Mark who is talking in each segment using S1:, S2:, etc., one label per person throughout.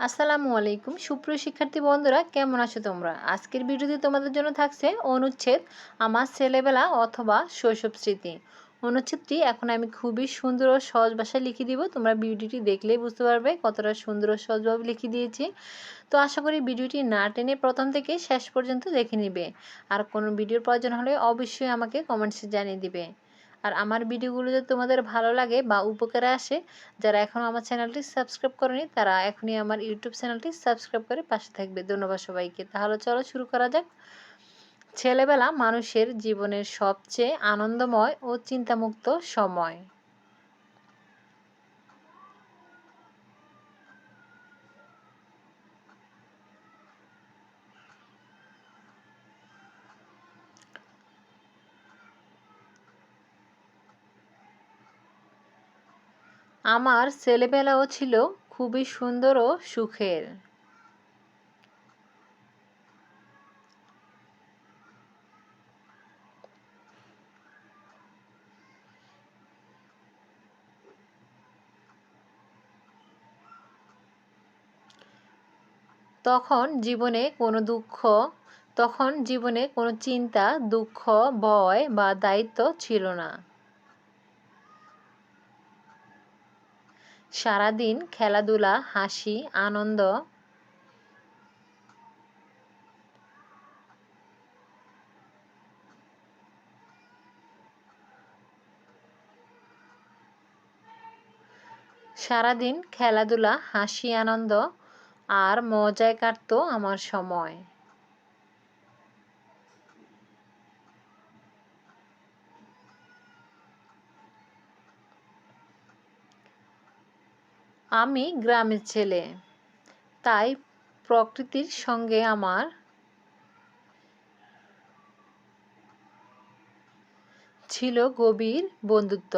S1: আসসালামু আলাইকুম। সুপ্রিয় শিক্ষার্থী বন্ধুরা, কেমন আছো তোমরা? আজকের ভিডিওতে তোমাদের জন্য থাকছে অনুচ্ছেদ, আমার ছেলেবেলা অথবা শৈশব স্মৃতি। অনুচ্ছেদটি এখন আমি খুবই সুন্দর ও সহজ ভাষায় লিখে দিব। তোমরা ভিডিওটি দেখলেই বুঝতে পারবে কতটা সুন্দর ও সহজভাবে লিখে দিয়েছি। তো আশা করি ভিডিওটি না টেনে প্রথম থেকে শেষ পর্যন্ত দেখে নিবে। আর কোনো ভিডিওর প্রয়োজন হলে অবশ্যই আমাকে কমেন্টসে জানিয়ে দিবে। আর আমার ভিডিওগুলো যদি তোমাদের ভালো লাগে বা উপকারে আসে, যারা এখনও আমার চ্যানেলটি সাবস্ক্রাইব করেনি, তারা এখনই আমার ইউটিউব চ্যানেলটি সাবস্ক্রাইব করে পাশে থাকবে। ধন্যবাদ সবাইকে। তাহলে চলো শুরু করা যাক। ছেলেবেলা মানুষের জীবনের সবচেয়ে আনন্দময় ও চিন্তামুক্ত সময়। আমার ছেলেবেলাও ছিল খুবই সুন্দর ও সুখের। তখন জীবনে কোনো দুঃখ, তখন জীবনে কোনো চিন্তা, দুঃখ, ভয় বা দায়িত্ব ছিল না। সারাদিন খেলাধুলা হাসি আনন্দ। সারাদিন খেলাধুলা হাসি আনন্দ আর মজায় কাটতো আমার সময়। আমি গ্রামের ছেলে। তাই প্রকৃতির সঙ্গে আমার ছিল গভীর বন্ধুত্ব।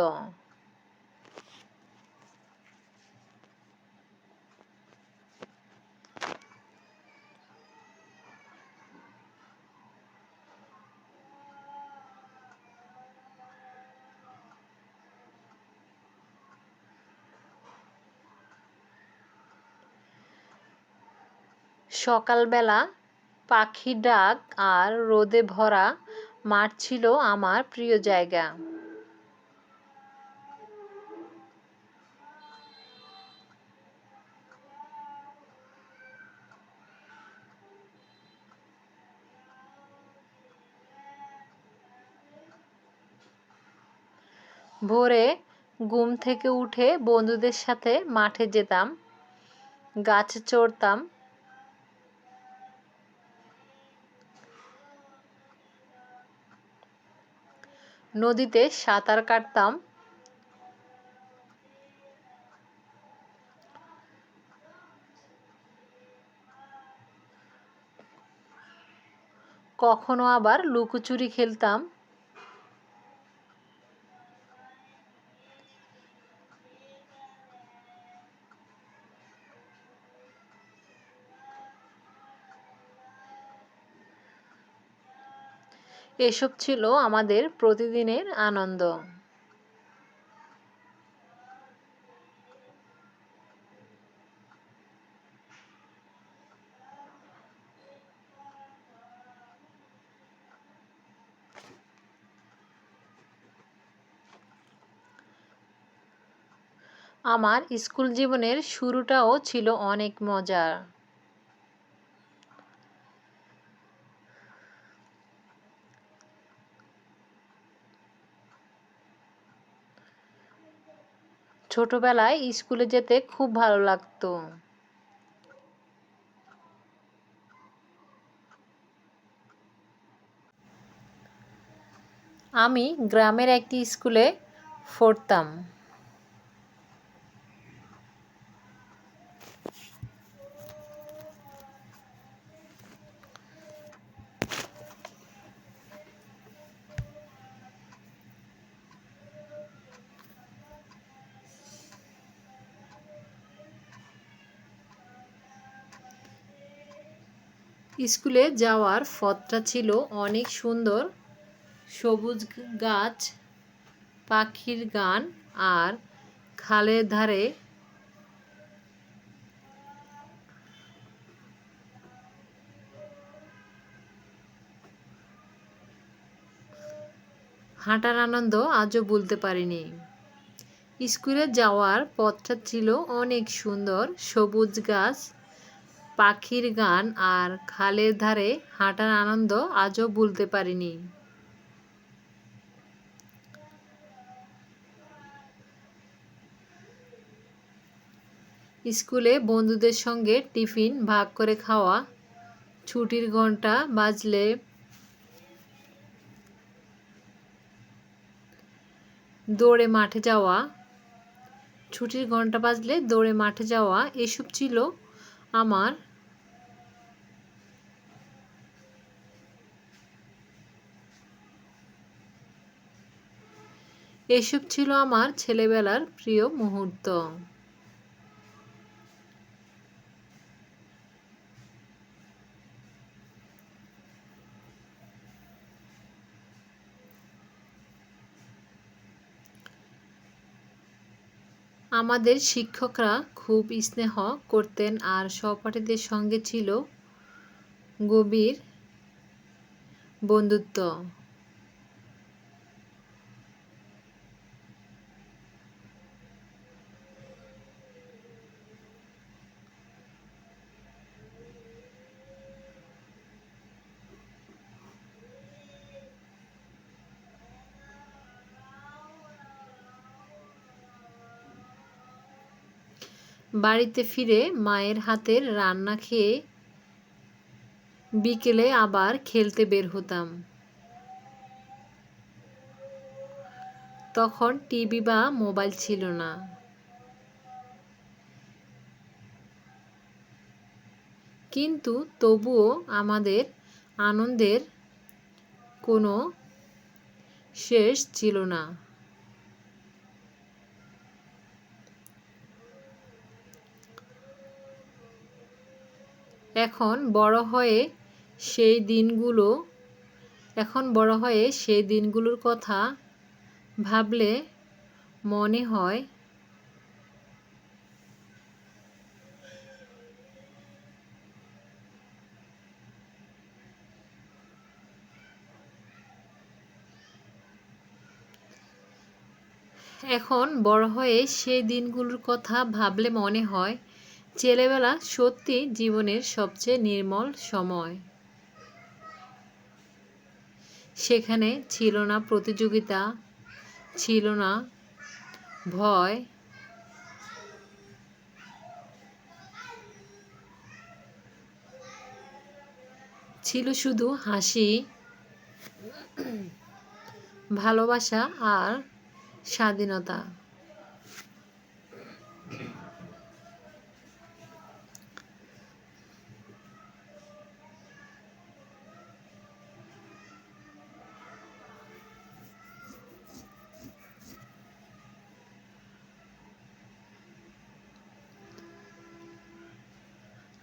S1: সকালবেলা পাখির ডাক আর রোদে ভরা মাঠ ছিল আমার প্রিয় জায়গা। ভোরে ঘুম থেকে উঠে বন্ধুদের সাথে মাঠে যেতাম, গাছে চড়তাম নদীতে সাঁতার কাটতাম। কখনো আবার লুকোচুরি খেলতাম। এসব ছিল আমাদের প্রতিদিনের আনন্দ। আমার স্কুল জীবনের শুরুটাও ছিল অনেক মজার। ছোটবেলায় স্কুলে যেতে খুব ভালো লাগতো। আমি গ্রামের একটি স্কুলে পড়তাম। স্কুলে যাওয়ার পথটা ছিল অনেক সুন্দর। সবুজ গাছ, পাখির গান আর খালের ধারে হাঁটার আনন্দ আজও বলতে পারিনি। স্কুলে যাওয়ার পথটা ছিল অনেক সুন্দর। সবুজ গাছ পাখির গান আর খালের ধারে হাঁটার আনন্দ আজও ভুলতে পারিনি। স্কুলে বন্ধুদের সঙ্গে টিফিন ভাগ করে খাওয়া, ছুটির ঘণ্টা বাজলে দৌড়ে মাঠে যাওয়া, ছুটির ঘণ্টা বাজলে দৌড়ে মাঠে যাওয়া, এসব ছিল আমার এসব ছিল আমার ছেলেবেলার প্রিয় মুহূর্ত। আমাদের শিক্ষকরা খুব স্নেহ করতেন আর সহপাঠীদের সঙ্গে ছিল গভীর বন্ধুত্ব। বাড়িতে ফিরে মায়ের হাতের রান্না খেয়ে বিকেলে আবার খেলতে বের হতাম। তখন টিভি বা মোবাইল ছিল না। কিন্তু তবুও আমাদের আনন্দের কোনো শেষ ছিল না। এখন বড় হয়ে সেই দিনগুলো, এখন বড় হয়ে সেই দিনগুলোর কথা ভাবলে মনে হয় এখন বড় হয়ে সেই দিনগুলোর কথা ভাবলে মনে হয় ছেলেবেলা সত্যি জীবনের সবচেয়ে নির্মল সময়। সেখানে ছিল না প্রতিযোগিতা, ছিল না ভয়। ছিল শুধু হাসি, ভালোবাসা আর স্বাধীনতা।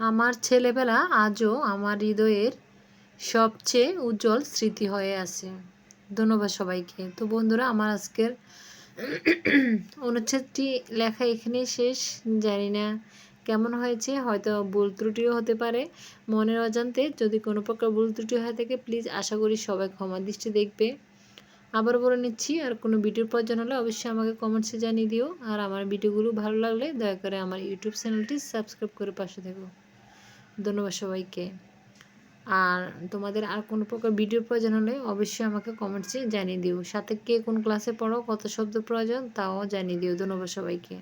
S1: আমার ছেলেবেলা আজও আমার হৃদয়ের সবচেয়ে উজ্জ্বল স্মৃতি হয়ে আছে। ধন্যবাদ সবাইকে। তো বন্ধুরা, আমার আজকের অনুচ্ছেদটি লেখা এখানে শেষ। জানি না কেমন হয়েছে, হয়তো ভুল ত্রুটিও হতে পারে। মনের অজান্তে যদি কোনো প্রকার ভুল ত্রুটি হয়ে থাকে, প্লিজ আশা করি সবাই ক্ষমা দৃষ্টি দেখবে। আবার বলে নিচ্ছি, আর কোনো ভিডিওর প্রয়োজন হলে অবশ্যই আমাকে কমেন্টসে জানিয়ে দিও। আর আমার ভিডিওগুলো ভালো লাগলে দয়া করে আমার ইউটিউব চ্যানেলটি সাবস্ক্রাইব করে পাশে থেকো। ধন্যবাদ সবাইকে। আর তোমাদের আর কোনো প্রকার ভিডিও প্রয়োজন হলে অবশ্যই আমাকে কমেন্টসে জানিয়ে দিও। সাথে কে কোন ক্লাসে পড়ো, কত শব্দ প্রয়োজন, তাও জানিয়ে দিও। ধন্যবাদ সবাইকে।